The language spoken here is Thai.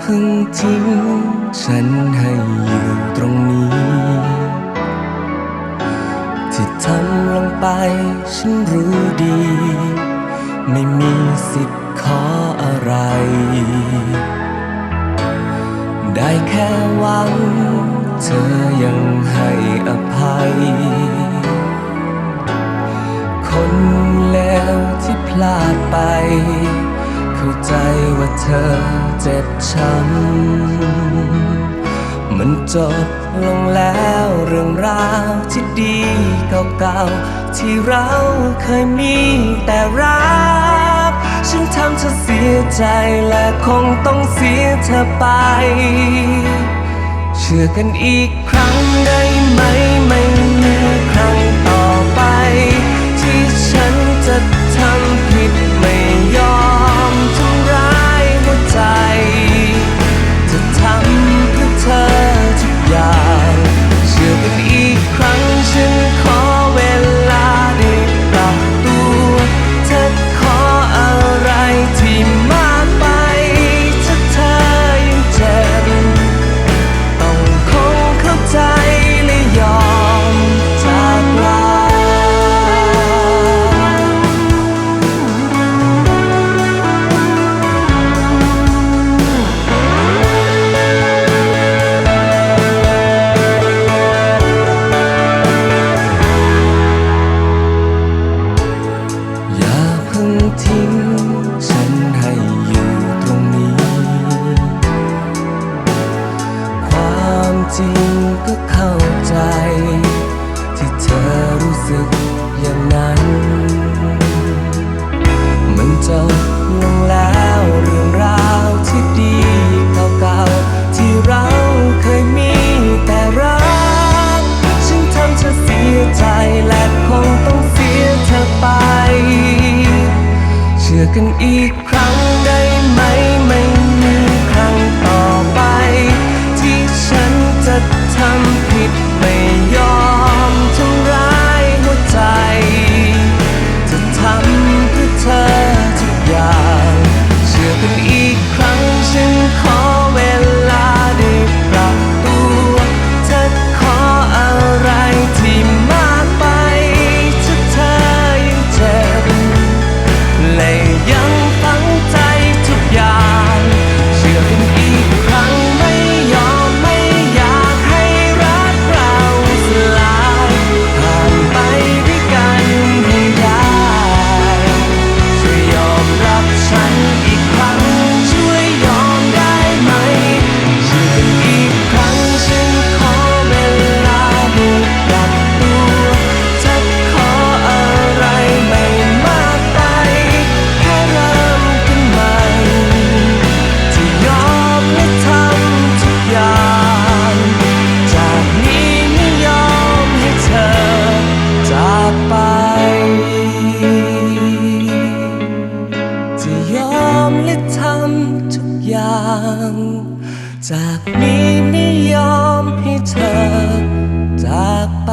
เพิ่งทิ้งฉันให้อยู่ตรงนี้ ที่ทำลงไปฉันรู้ดี ไม่มีสิทธิ์ขออะไร ได้แค่หวัง เธอยังให้อภัย คนแล้วที่พลาดไป เข้าใจว่าเธอเจ็บช้ำมันจบลงแล้วเรื่องราวที่ดีเก่าๆที่เราเคยมีแต่รัก ฉันทำเธอเสียใจและคงต้องเสียเธอไป เชื่อกันอีกครั้งได้ไหมไม่มีครั้งต่อไป ที่ฉันจะ ใจ ที่เธอรู้สึกอย่างนั้น มันจบลงแล้วเรื่องราวที่ดีเก่าๆที่เราเคยมีแต่รักฉันทำเธอเสียใจและคงต้องเสียเธอไป เชื่อกันอีกครั้ง เำทุกอย่าง จากนี้ไม่ยอมให้เธอจากไป